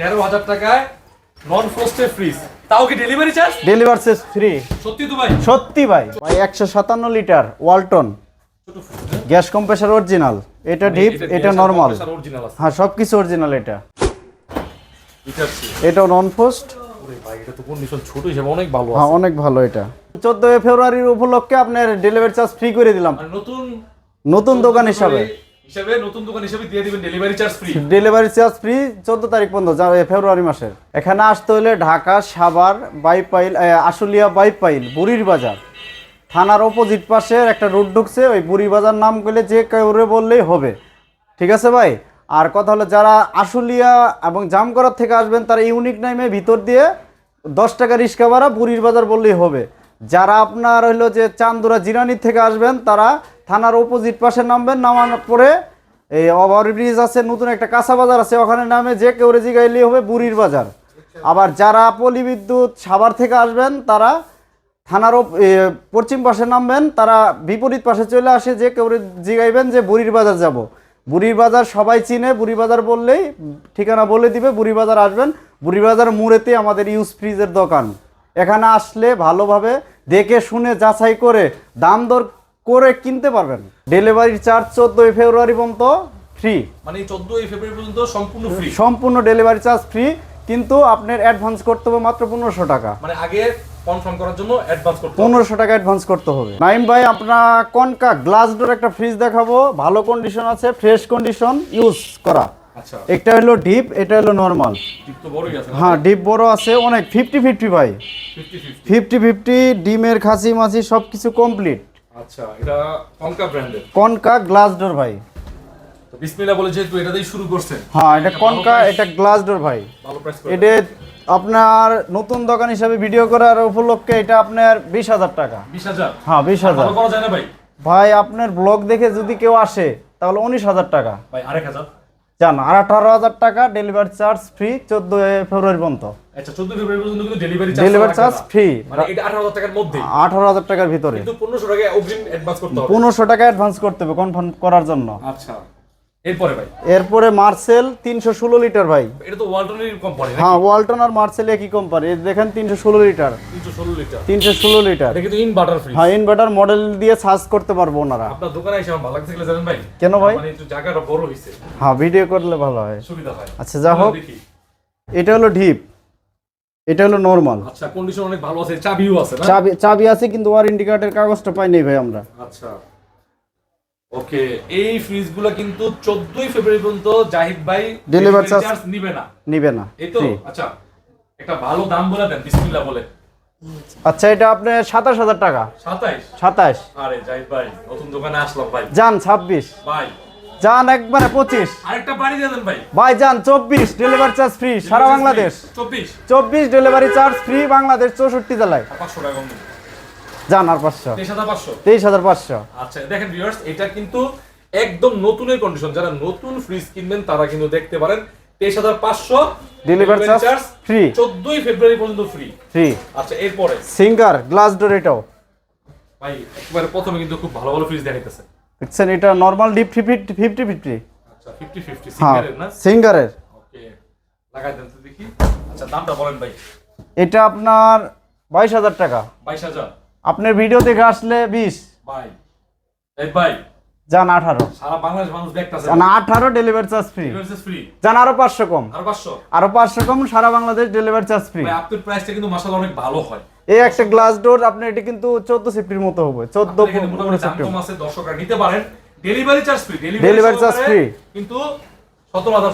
তেরো হাজার টাকায় নন ফ্রোস্টেড ফ্রিজ তাও কি ডেলিভারি চার্জ ডেলিভার ফ্রি সত্যি তো ভাই? সত্যি ভাই। ভাই একশো সাতান্ন litre Walton gas compressor original এটা ডিপ এটা নর্মাল হ্যাঁ সব কিছু অরিজিনাল এটা এটা নন ছোট হিসেবে অনেক ভালো হ্যাঁ অনেক ভালো এটা। চোদ্দোই ফেব্রুয়ারির উপলক্ষে আপনার ডেলিভারি চার্জ ফ্রি করে দিলাম। মানে নতুন নতুন দোকান হিসাবে। হিসাবে নতুন দোকান হিসাবে দিয়ে দিবেন delivery charge free delivery charge free চোদ্দ তারিখ পর্যন্ত ফেব্রুয়ারি মাসের। এখানে আসতে হলে ঢাকা, সাভার, বাইপাইল আশুলিয়া বাইপাইল, বুড়ির বাজার। থানার অপোজিট পাশে একটা রোড ঢুকছে, ওই বুড়ি বাজার নাম করলে যে কেউরে বললেই হবে। ঠিক আছে ভাই? আর কথা হলো যারা আশুলিয়া এবং জামকরার থেকে আসবেন, তারা ইউনিক নামে ভিতর দিয়ে দশ টাকা রিক্সা ভাড়া বুড়ির বাজার বললেই হবে। যারা আপনার হইল যে চান্দুরা জিরানি থেকে আসবেন, তারা থানার অপোজিট পাশে নামবেন নামানোর পরে এই ওভার ব্রিজ আছে, নতুন একটা কাঁচা বাজার আছে ওখানে নামে যে কেউ জিগাইলেই হবে বুড়ির বাজার। আবার যারা পলি বিদ্যুৎ সাভার থেকে আসবেন, তারা থানার পশ্চিম পাশে নামবেন, তারা বিপরীত পাশে চলে আসে, যে কেউ জিগাইবেন যে বুড়ির বাজার যাব। বুড়ির বাজার সবাই চিনে, বুড়ি বাজার বললেই ঠিকানা বলে দিবে, বুড়ি বাজার আসবেন। বুড়ি বাজার মুড়েতে আমাদের ইউজ ফ্রিজের দোকান। এখানে আসলে ভালোভাবে দেখে শুনে যাচাই করে দাম দর করে কিনতে পারবেন। ডেলিভারি চার্জ চোদ্দোই ফেব্রুয়ারি পর্যন্ত ফ্রি মানে চোদ্দই ফেব্রুয়ারি পর্যন্ত সম্পূর্ণ ফ্রি সম্পূর্ণ ডেলিভারি চার্জ ফ্রি কিন্তু আপনার অ্যাডভান্স করতে হবে মাত্র পনেরোশো টাকা। মানে আগে কনফার্ম করার জন্য অ্যাডভান্স করতে পনেরোশো টাকা অ্যাডভান্স করতে হবে। নাইম ভাই আপনার কনকা গ্লাস ডোর একটা ফ্রিজ দেখাবো। ভালো কন্ডিশন আছে ফ্রেশ কন্ডিশন ইউজ করা। আচ্ছা। একটা হলো ডিপ এটা হলো নর্মাল হ্যাঁ ডিপ বড় আছে অনেক। ফিফটি ফিফটি ভাই। ফিফটি ফিফটি ডিমের খাসি মাছি সব কিছু কমপ্লিট আচ্ছা এটা কনকা ব্র্যান্ডের। কনকা গ্লাস ডোর ভাই। তো বিসমিল্লাহ বলে যেহেতু এটাতেই শুরু করছেন। হ্যাঁ এটা কনকা এটা গ্লাস ডোর ভাই। ভালো প্রাইস এটা আপনার নতুন দোকান হিসাবে ভিডিও করার উপলক্ষে এটা আপনার বিশ হাজার টাকা। বিশ হাজার? হ্যাঁ বিশ হাজার। ভাই। ভাই আপনার ব্লগ দেখে যদি কেউ আসে তাহলে উনিশ হাজার টাকা। ভাই আরেক হাজার। জান আর আঠারো হাজার টাকা ডেলিভারি চার্জ ফ্রি চোদ্দ ফেব্রুয়ারি পর্যন্ত। আচ্ছা চোদ্দ ফেব্রুয়ারি পর্যন্ত কিন্তু delivery charge delivery charge free মানে এটা আঠারো হাজার টাকার মধ্যে। আঠারো হাজার টাকার ভিতরে। কিন্তু পনেরোশো টাকা অগ্রিম অ্যাডভান্স করতে হবে। পনেরোশো টাকা অ্যাডভান্স করতে হবে কনফার্ম করার জন্য। আচ্ছা। এরপরে ভাই? এরপরে মার্সেল তিনশো ষোলো লিটার ভাই। এটা তো ওয়ালটনের কোম্পানি হ্যাঁ ওয়ালটন আর মার্সেল একই কোম্পানি দেখেন তিনশো ষোলো লিটার। তিনশো ষোলো লিটার। তিনশো ষোলো লিটার। এটা কিন্তু ইনভার্টার ফ্রি হ্যাঁ ইনভার্টার মডেল দিয়ে সার্চ করতে পারব ওনারা। আপনার দোকানে এসে আমার ভালো লাগছে কিনা জানেন ভাই? কেন ভাই? মানে একটু জায়গাটা বড় হ্যাঁ ভিডিও করলে ভালো হয়। সুবিধা হয়। আচ্ছা যা হোক। এটা হলো ডিপ এটা হলো নর্মাল আচ্ছা কন্ডিশন অনেক ভালো আছে। চাবিও আছে না? চাবি চাবি আছে কিন্তু ওয়ারেন্টি কার্ডের কাগজটা পাই নাই ভাই আমরা। আচ্ছা। ওকে এই ফ্রিজগুলো কিন্তু 14ই ফেব্রুয়ারি পর্যন্ত জাহিদ ভাই charge- চার্জ নিবে না। নিবে না এই তো? আচ্ছা একটা ভালো দাম বলে দেন বিসমিল্লাহ বলে। আচ্ছা এটা আপনার সাতাশ হাজার টাকা। 27 সাতাশ আরে জাহিদ ভাই নতুন দোকানে আসলাম ভাই। যান ছাব্বিশ। ভাই। যান একবারে পঁচিশ। আরেকটা বাড়ি দেন ভাই। ভাই যান চব্বিশ ডেলিভারি চার্জ ফ্রি সারা বাংলাদেশ। 24 চব্বিশ ডেলিভারি চার্জ ফ্রি বাংলাদেশ চৌষট্টি জেলায়। 500 টাকা আর পাঁচশো। তেইশ হাজার পাঁচশো? আচ্ছা দেখেন ভিউয়ার্স এটা কিন্তু একদম নতুনের কন্ডিশন যারা নতুন ফ্রিজ কিনবেন তারা কিন্তু দেখতে পারেন তেইশ হাজার পাঁচশো Delivery charge free। চোদ্দই ফেব্রুয়ারি পর্যন্ত ফ্রি ফ্রি আচ্ছা এরপরে? সিঙ্গার গ্লাস ডোর এটাও। ভাই একবারে প্রথমে কিন্তু খুব ভালো ভালো ফ্রিজ দেখাইতেছে। দেখছেন এটা normal deep fifty fifty fifty আচ্ছা ফিফটি ফিফটি সিঙ্গারের না? সিঙ্গারের ওকে লাগাই দেন তো দেখি। আচ্ছা দামটা বলেন ভাই। এটা আপনার বাইশ হাজার টাকা। বাইশ হাজার? আপনার ভিডিও দেখে আসলে বিশ। ভাই এই ভাই যান আঠারো। সারা বাংলাদেশ মানুষ দেখতেছে। আঠারো ডেলিভারি চার্জ ফ্রি ফ্রি যান আরও পাঁচশো কম। আর পাঁচশো? আরও পাঁচশো কম সারা বাংলাদেশ ডেলিভারি চার্জ ফ্রি আপনার প্রাইসটা কিন্তু মাসাল অনেক ভালো হয়। এই একটা গ্লাস ডোর আপনার এটি কিন্তু চোদ্দ সেফটির মতো হবে। চোদ্দ দর্শকরা নিতে পারেন। Delivery charge free. কিন্তু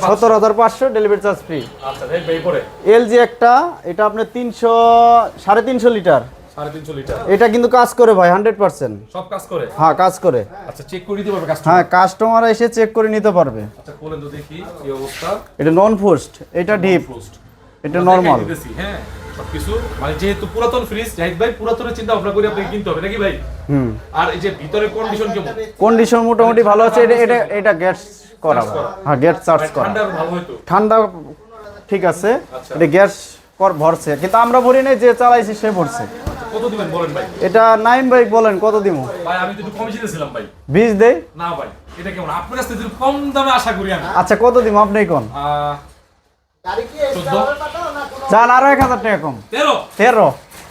সতেরো হাজার পাঁচশো। ডেলিভারি চার্জ ফ্রি আচ্ছা এলজি একটা এটা আপনার তিনশো সাড়ে তিনশো লিটার। এটা কিন্তু কাজ করে ভাই হান্ড্রেড পার্সেন্ট সব কাজ করে? হ্যাঁ কাজ করে। আচ্ছা চেক করে দিতে পারবে কাস্টমার হ্যাঁ কাস্টমার এসে চেক করে নিতে পারবে। আচ্ছা বলেন তো দেখি কি অবস্থা। এটা নন ফুস্ট এটা ডিপ এটা নর্মাল হ্যাঁ সবকিছু। মানে যেহেতু পুরাতন ফ্রিজ জাহিদ ভাই পুরাতনের চিন্তা ভাবনা করে আপনাকে কিনতে হবে নাকি ভাই? হুম। আর এই যে ভিতরে কন্ডিশন কেমন? কন্ডিশন মোটামুটি ভালো আছে এটা এটা এটা গ্যাস করা হ্যাঁ গ্যাস চার্জ করা। ঠান্ডা ভালো হয়তো ঠান্ডা ঠিক আছে আচ্ছা। এটা গ্যাস কর ভরছে। কিন্তু আমরা ভরি নাই যে চালাইছি সে ভরছে। কত দিবেন বলেন ভাই? এটা নাইন ভাই বলেন কত দিমু? ভাই আমি তো একটু কমে ছিলাম ভাই। বীজ দেই? না ভাই এটা কেমন? আপনার কাছ একটু কম দামে আশা করি আমি। আচ্ছা কত দিমু আপনি কোন? চাল আরও এক হাজার টাকা কম। তেরো? তেরো।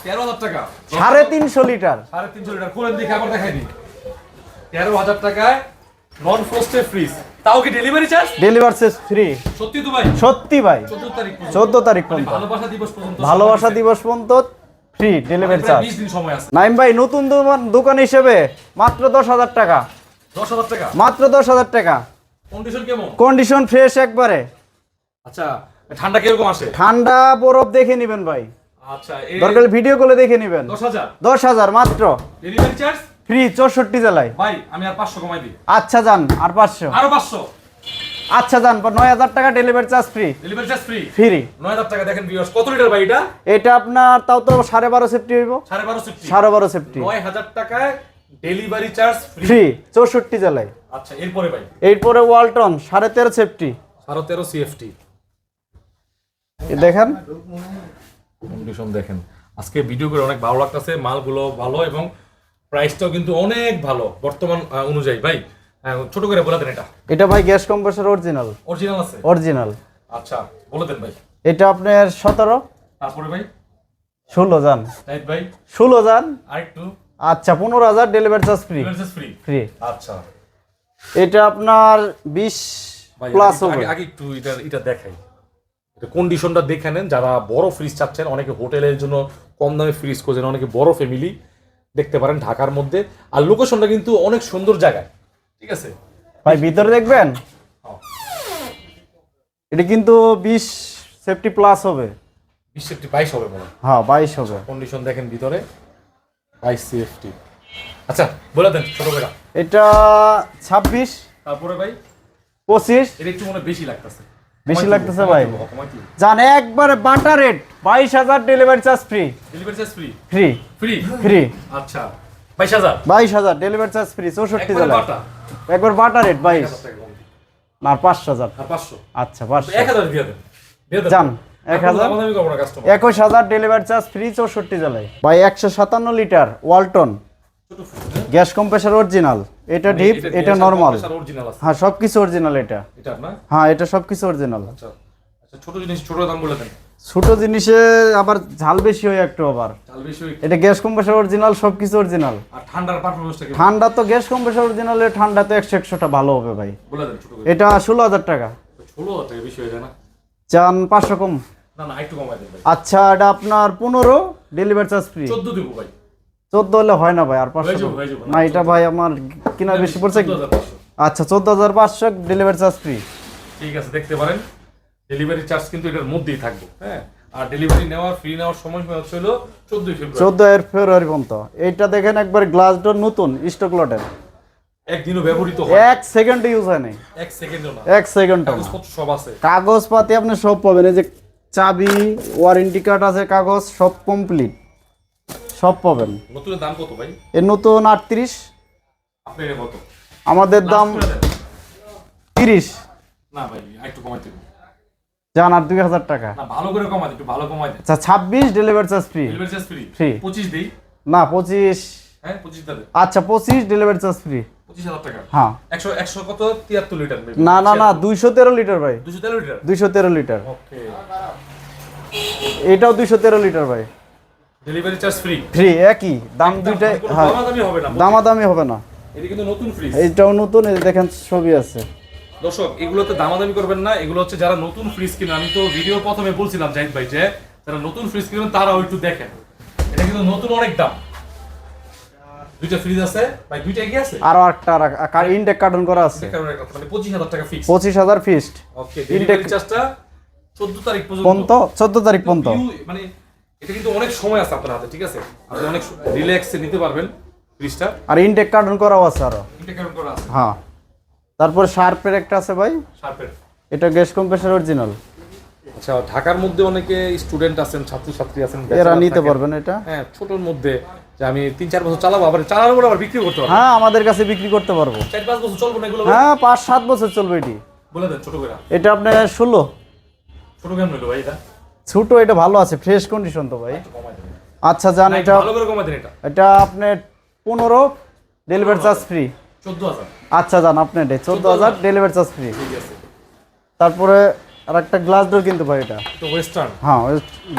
তেরো হাজার টাকা। সাড়ে তিনশো লিটার। সাড়ে তিনশো লিটার। খুলেন দেখে আবার দেখাই দিই। তেরো হাজার টাকায় নন ফ্রস্টেড ফ্রিজ তাও কি ডেলিভারি চার্জ ডেলিভার ফ্রি সত্যি তো ভাই? সত্যি ভাই। চোদ্দ তারিখ পর্যন্ত। চোদ্দ তারিখ মানে পর্যন্ত। ভালোবাসা দিবস পর্যন্ত ভালোবাসা দিবস পর্যন্ত ফ্রি ডেলিভারি চার্জ বিশ দিন সময় আছে। নাইম ভাই নতুন দোকান- হিসেবে মাত্র দশ হাজার টাকা। দশ হাজার টাকা? মাত্র দশ হাজার টাকা। কন্ডিশন কেমন? কন্ডিশন ফ্রেশ একবারে। আচ্ছা ঠান্ডা কীরকম আসে ঠান্ডা বরফ দেখে নিবেন ভাই। আচ্ছা দরকার ভিডিও করে দেখে নিবেন। দশ হাজার? মাত্র। ডেলিভারি চার্জ ফ্রি চৌষট্টি জেলায়? ভাই আমি আর পাঁচশো কমাই দিই। আচ্ছা যান আর পাঁচশো। আরও পাঁচশো। আচ্ছা যান নয় হাজার টাকা delivery charge free delivery charge free free নয় হাজার টাকা দেখেন ভিউয়ার্স কত লিটার ভাই এটা? এটা আপনার তাও তো সাড়ে বারো সেফটি হইব। সাড়ে বারো সিফটি সাড়ে বারো সেফটি নয় হাজার টাকায় ডেলিভারি চার্জ ফ্রি ফ্রি চৌষট্টি জেলায়। আচ্ছা এরপরে ভাই। এরপরে ওয়ালটন সাড়ে তেরো সেফটি সাড়ে তেরো সিএফটি দেখেন। কন্ডিশন দেখেন। আজকে ভিডিও করে অনেক ভালো লাগতেছে মালগুলো ভালো এবং প্রাইসটাও কিন্তু অনেক ভালো বর্তমান অনুযায়ী। ভাই ছোট করে বলে দেন এটা। এটা ভাই গ্যাস কম্প্রেসর অরিজিনাল। অরিজিনাল আছে? অরিজিনাল। আচ্ছা বলে দেন ভাই। এটা আপনার সতেরো। তারপরে ভাই? ষোলো যান। ভাই? ষোলো যান। আরেকটু। আচ্ছা পনেরো হাজার delivery charge free free free আচ্ছা। এটা আপনার বিশ প্লাস হবে। আগে- একটু এটা এটা দেখাই। এটা কন্ডিশনটা দেখে নেন। যারা বড় ফ্রিজ চাচ্ছেন অনেকে হোটেলের জন্য কম দামে ফ্রিজ খোঁজেন অনেকে বড় ফ্যামিলি দেখতে পারেন ঢাকার মধ্যে। আর লোকেশনটা কিন্তু অনেক সুন্দর জায়গায়। ঠিক আছে? ভাই ভিতরে দেখবেন? হ্যাঁ। এটা কিন্তু বিশ সেফটি প্লাস হবে। বিশ সেফটি বাইশ হবে মনে হয়। হ্যাঁ বাইশ হবে। কন্ডিশন দেখেন ভিতরে। বাইশ সেফটি আচ্ছা বলে দেন ছোট বেটা এটা ছাব্বিশ। তারপরে ভাই? পঁচিশ। এটা একটু মনে বেশি লাগতেছে। বেশি লাগতেছে ভাই। জান একবারে বাটা রেট বাইশ হাজার delivery charge free delivery charge free free free free আচ্ছা বাইশ হাজার? বাইশ হাজার ডেলিভারি চার্জ ফ্রি চৌষট্টি একবারে একবার বাটা রেট বাইশ। দিই। না পাঁচ হাজার। আর পাঁচশো? আচ্ছা পাঁচশো। এক হাজার দিয়ে দেন। যান, এক হাজার। একুশ হাজার ডেলিভারি চার্জ ফ্রি চৌষট্টি জেলায়। ভাই একশো সাতান্ন litre Walton? Gas compressor original এটা মানে ডিপ এটা নরমাল হ্যাঁ সব কিছু অরিজিনাল এটা হ্যাঁ এটা সব কিছু অরিজিনাল ছোট জিনিস ছোট দাম বলে দেন। ছোট জিনিসে আবার ঝাল বেশি হয় একটু আবার। হয়ে- এটা গ্যাস কম্প্রেসার অরিজিনাল সব কিছু অরিজিনাল আর ঠান্ডার পারফরমেন্সটা ঠান্ডা তো গ্যাস কম্প্রেসার অরিজিনালে ঠান্ডা তো একশো একশোটা ভালো হবে ভাই। বলে দেন ছোট এটা ষোলো হাজার টাকা। ষোলো হাজার টাকা বেশি হয়ে যায় না? চান পাঁচশো কম। না না একটু কমাই দেন আচ্ছা এটা আপনার পনেরো ডেলিভারি চার্জ ফ্রি চোদ্দ দেবো ভাই। চোদ্দ হলে হয় না ভাই আর পাঁচশো। না। এটা ভাই আমার কিনা বেশি পড়ছে আচ্ছা চোদ্দ হাজার পাঁচশো ডেলিভারি চার্জ ফ্রি ঠিক আছে দেখতে পারেন। ডেলিভারি চার্জ কিন্তু এটার মধ্যেই থাকবে হ্যাঁ? আর ডেলিভারি নেওয়ার ফ্রি নেওয়ার সময় হচ্ছে হলো চোদ্দই ফেব্রুয়ারি। চোদ্দ এর ফেব্রুয়ারি পর্যন্ত। এইটা দেখেন একবার গ্লাস ডোর নতুন স্টক লটের একদিনও ব্যবহৃত হয় এক সেকেন্ড ইউজ হয় নাই। এক সেকেন্ডও না। এক সেকেন্ড কাগজপত্র সব আছে। কাগজপাতি আপনি সব পাবেন। এই যে চাবি ওয়ারেন্টি কার্ড আছে কাগজ সব কমপ্লিট সব পাবেন। নতুনের দাম কত ভাই? এর নতুন আটত্রিশ। আপনার কত? আমাদের দাম। তিরিশ। না ভাই একটু কমাইতে যান আর দুই হাজার টাকা। ভালো করে কমাই একটু ভালো কমাই আচ্ছা ছাব্বিশ delivery charge free delivery charge free. পঁচিশ দিই? না পঁচিশ। হ্যাঁ পঁচিশ আচ্ছা পঁচিশ ডেলিভারি চার্জ ফ্রি হ্যাঁ। একশো একশো কত? লিটার না না না দুইশো তেরো লিটার ভাই। দুশো তেরো লিটার দুইশো তেরো লিটার ওকে এটাও দুইশো তেরো লিটার ভাই। ডেলিভারি চার্জ ফ্রি ফ্রি একই। দাম হ্যাঁ। দামাদামি হবে না দামাদামি হবে না। এটা কিন্তু নতুন ফ্রিজ এইটাও নতুন এই দেখেন ছবি আছে। দর্শক এগুলোতে দামাদামি করবেন না এগুলো হচ্ছে যারা নতুন ফ্রিজ কিনে আমি তো ভিডিও প্রথমে বলছিলাম জাহিদ ভাই যে যারা নতুন ফ্রিজ কিনবেন তারাও একটু দেখেন। এটা কিন্তু নতুন অনেক দাম। দুইটা ফ্রিজ আছে। ভাই দুইটা কি আছে? আরও একটা ইনটেক কার্টন করা আছে। মানে পঁচিশ হাজার টাকা ফিক্স ওকে চার্জটা তারিখ পর্যন্ত। তারিখ পর্যন্ত। মানে এটা কিন্তু অনেক সময় আছে আপনার হাতে ঠিক আছে? আপনি অনেক রিল্যাক্সে নিতে পারবেন ফ্রিজটা আর ইনটেক কার্টন করাও আছে আরও। এটা কেমন করা আছে। হ্যাঁ। তারপরে শার্পের একটা আছে ভাই। শার্পের এটা গ্যাস কম্প্রেসার অরিজিনাল আচ্ছা ঢাকার মধ্যে অনেকে স্টুডেন্ট আছেন ছাত্রছাত্রী আছেন এরা নিতে পারবেন এটা। হ্যাঁ ছোটর মধ্যে যে আমি তিন চার বছর চালাবো আবার চালানোর পর আবার বিক্রি করতে পারব। হ্যাঁ আমাদের কাছে বিক্রি করতে পারব। চার পাঁচ বছর চলবো না এগুলো? হ্যাঁ পাঁচ সাত বছর চলবে এটি। বলে দেন ছোট করে। এটা আপনার ষোলো। ছোট কেমন হইল ভাই এটা? ছোট এটা ভালো আছে ফ্রেশ কন্ডিশন তো ভাই। আচ্ছা জান এটা ভালো করে এটা। এটা আপনার পনেরো ডেলিভারি চার্জ ফ্রি চোদ্দ হাজার। আচ্ছা জান আপনার চোদ্দ হাজার ডেলিভারি চার্জ ফ্রি ঠিক আছে। তারপরে আর একটা গ্লাস ডোর কিন্তু ভাই এটা। তো ওয়েস্টার্ন হ্যাঁ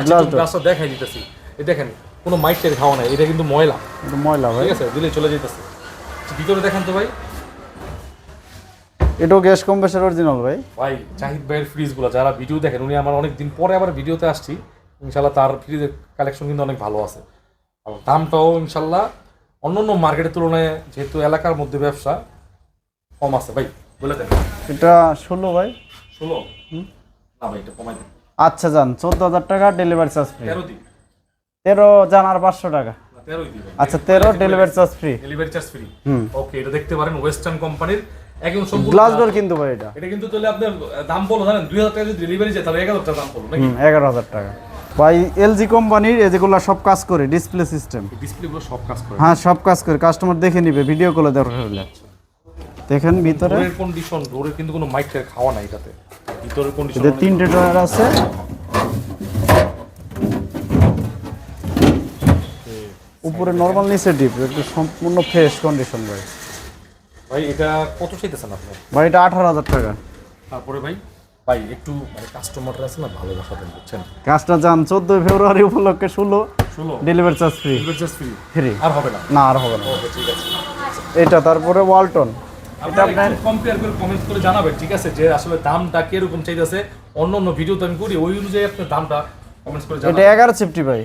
গ্লাস ডোর গ্লাসটা দেখাই দিতেছি। এই দেখেন কোনো মাইক টাইট খাওয়া নাই এটা কিন্তু ময়লা। এটা ময়লা ভাই। ঠিক আছে দিলে চলে যেতেছে ভিতরে দেখেন তো ভাই। এটাও গ্যাস কম্প্রেসার অরিজিনাল ভাই। ভাই জাহিদ ভাইয়ের ফ্রিজগুলো যারা ভিডিও দেখেন উনি আমার অনেক দিন পরে আবার ভিডিওতে আসছি। ইনশাল্লাহ তার ফ্রিজের কালেকশন কিন্তু অনেক ভালো আছে। আর দামটাও ইনশাল্লাহ অন্য অন্য মার্কেটের তুলনায় যেহেতু এলাকার মধ্যে ব্যবসা কম আছে। ভাই বলে দেন। এটা ষোলো ভাই। ষোলো? না ভাই এটা কমাই দিন। আচ্ছা যান চোদ্দ হাজার টাকা ডেলিভারি চার্জ ফ্রি তেরো দিন। তেরো যান আর পাঁচশো টাকা। আচ্ছা তেরো delivery charge free delivery charge free হুম। ওকে এটা দেখতে পারেন ওয়েস্টার্ন কোম্পানির একদম সম্পূর্ণ গ্লাস ডোর কিন্তু ভাই এটা। এটা কিন্তু তাহলে আপনার দাম পড়ল জানেন? দুই হাজার টাকা যদি ডেলিভারি যায় তাহলে এক হাজার টাকা দাম পড়ল নাকি? হুম এগারো হাজার টাকা। ভাই এলজি কোম্পানির এই যেগুলো সব কাজ করে ডিসপ্লে সিস্টেম ডিসপ্লেগুলো সব কাজ করে। হ্যাঁ সব কাজ করে। কাস্টমার দেখে নিবে ভিডিও কলে দরকার হলে দেখেন ভিতরে। ডোরের কন্ডিশন ডোরের কিন্তু কোনো মাইক খাওয়া নাই এটাতে ভিতরের কন্ডিশন এদের তিনটে ড্রয়ার আছে। উপরে নর্মাল নিচে ডিপ একটু সম্পূর্ণ ফ্রেশ কন্ডিশন ভাই। ভাই এটা কত চাইতেছেন আপনি? ভাই এটা আঠারো হাজার টাকা। তারপরে ভাই ভাই একটু মানে কাস্টমার আছে না ভালোবাসা দেন বুঝছেন? কাজটা যান চোদ্দোই ফেব্রুয়ারি উপলক্ষে ষোলো ষোলো। Delivery charge free delivery charge free free আর হবে না? না আর হবে না। ওকে ঠিক আছে। এটা তারপরে ওয়ালটন এটা আপনার কম্পেয়ার করে কমেন্ট করে জানাবেন ঠিক আছে? যে আসলে দামটা কীরকম চাইতেছে অন্য অন্য ভিডিও তো আমি করি ওই অনুযায়ী আপনার দামটা কমেন্টস করে এটা এগারো চিপটি ভাই।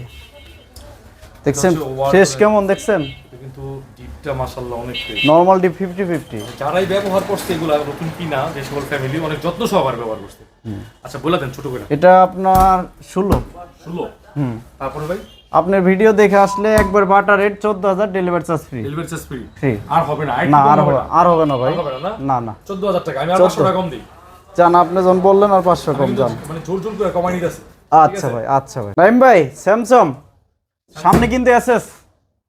দেখছেন? এর- কেমন দেখছেন? কিন্তু ডিপটা মাশাআল্লাহ অনেক। নর্মাল ডিপ ফিফটি ফিফটি যারাই ব্যবহার করছে এগুলা নতুন কিনা যে সকল ফ্যামিলি অনেক যত্ন সহকারে ব্যবহার করছে। আচ্ছা বলে দেন ছোট করে। এটা আপনার ষোলো। ষোলো? হুম। তারপরে ভাই? আপনার ভিডিও দেখে আসলে একবার বাটা রেট চোদ্দ হাজার delivery charge free delivery charge free আর হবে না না আর হবে আর হবে না ভাই। না না? না না। চোদ্দ হাজার টাকা আমি আর পাঁচশো টাকা কম দিই। যান আপনি যখন বললেন আর পাঁচশো কম যান মানে জোর জোর করে কমাই নিতেছে। আচ্ছা ভাই আচ্ছা ভাই। নাইম ভাই স্যামসং সামনে কিন্তু এসএস।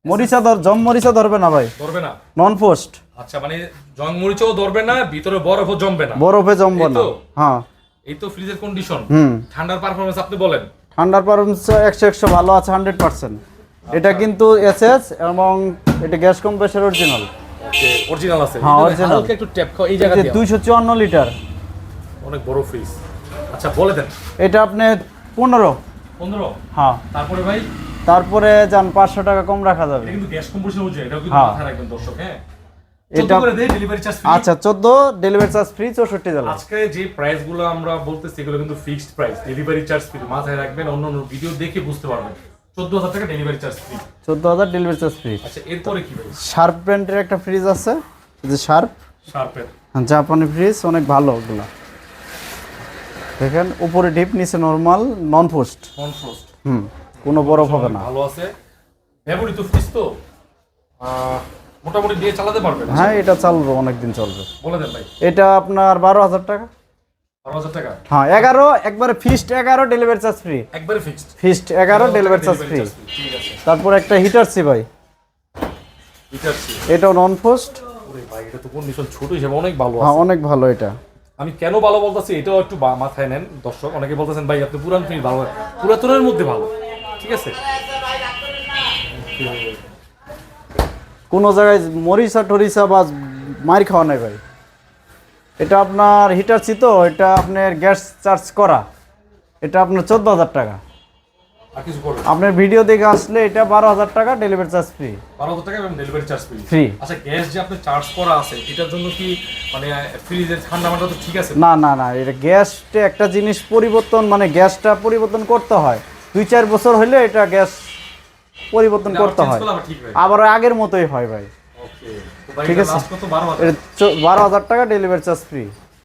মরিচা ধর জম মরিচা ধরবে না ভাই। ধরবে না? নন পোস্ট আচ্ছা মানে জং মরিচও ধরবে না ভিতরে বরফও জমবে না। বরফে জমবো না। হ্যাঁ। এই তো ফ্রিজের কন্ডিশন হুম। ঠান্ডার পারফরমেন্স আপনি বলেন। ঠান্ডার পারফরমেন্স একশো একশো ভালো আছে হান্ড্রেড পার্সেন্ট এটা কিন্তু এসএস এবং এটা gas compressor original okay original আছে। হ্যাঁ, যে হালকা একটু ট্যাপ খাও এই জায়গা দিয়ে। দুইশো চুয়ান্ন লিটার। অনেক বড় ফ্রিজ আচ্ছা বলে দেন। এটা আপনি পনেরো। পনেরো? হ্যাঁ। তারপরে ভাই? তারপরে যান পাঁচশো টাকা কম রাখা যাবে। এটা হ্যাঁ। হ্যাঁ? আচ্ছা চোদ্দ ডেলিভারি চার্জ ফ্রি চৌষট্টি জেলা আজকে যে প্রাইসগুলো আমরা বলতেছি এগুলো কিন্তু fixed price delivery charge free মাথায় রাখবেন অন্য অন্য ভিডিও দেখে বুঝতে পারবেন। চোদ্দ হাজার টাকা ডেলিভারি চার্জ ফ্রি চোদ্দ হাজার ডেলিভারি চার্জ ফ্রি আচ্ছা এরপরে কি ভাই? শার্প ব্র্যান্ডের একটা ফ্রিজ আছে যে শার্প শার্পের জাপানি ফ্রিজ অনেক ভালো ওগুলো। দেখেন উপরে ডিপ নিচে normal non post non frost হুম। কোনো বরফ হবে না। ভালো আছে। ব্যবহৃত ফ্রিজ তো মোটামুটি দিয়ে চালাতে পারবেন। হ্যাঁ এটা চলবে অনেকদিন চলবে। বলে দেন ভাই। এটা আপনার বারো হাজার টাকা। বারো হাজার টাকা? হ্যাঁ এগারো একবারে ফিস্ট এগারো ডেলিভারি চার্জ ফ্রি একবারে ফিক্সড ফিস্ট এগারো ডেলিভারি চার্জ ফ্রি ঠিক আছে। তারপর একটা হিটার সি ভাই। এটার এটাও নন পোস্ট ভাই এটা তো কন্ডিশন ছোট হিসেবে অনেক ভালো হ্যাঁ অনেক ভালো এটা। আমি কেন ভালো বলতেছি এটাও একটু বা- মাথায় নেন। দর্শক অনেকে বলতেছেন ভাই আপনি পুরান ফ্রিজ ভালো পুরাতনের মধ্যে ভালো। ঠিক আছে? কোনো জায়গায় মরিচা টরিচা বা মার খাওয়া নাই ভাই। এটা আপনার হিটার তো এটা আপনার গ্যাস চার্জ করা। এটা আপনার চোদ্দ হাজার টাকা। আপনার ভিডিও দেখে আসলে এটা বারো হাজার টাকা ডেলিভারি চার্জ ফ্রি বারো হাজার টাকা ডেলিভারি চার্জ ফ্রি ফ্রি আচ্ছা গ্যাস যে আপনি চার্জ করা আছে এটার জন্য কি মানে ফ্রিজের ঠান্ডা তো ঠিক আছে? না না না এটা গ্যাসটা একটা জিনিস পরিবর্তন মানে গ্যাসটা পরিবর্তন করতে হয়। দুই চার বছর হলে এটা গ্যাস পরিবর্তন করতে হয়। আবার আগের মতোই হয় ভাই। ঠিক আছে। বারো হাজার। টাকা ডেলিভারি চার্জ ফ্রি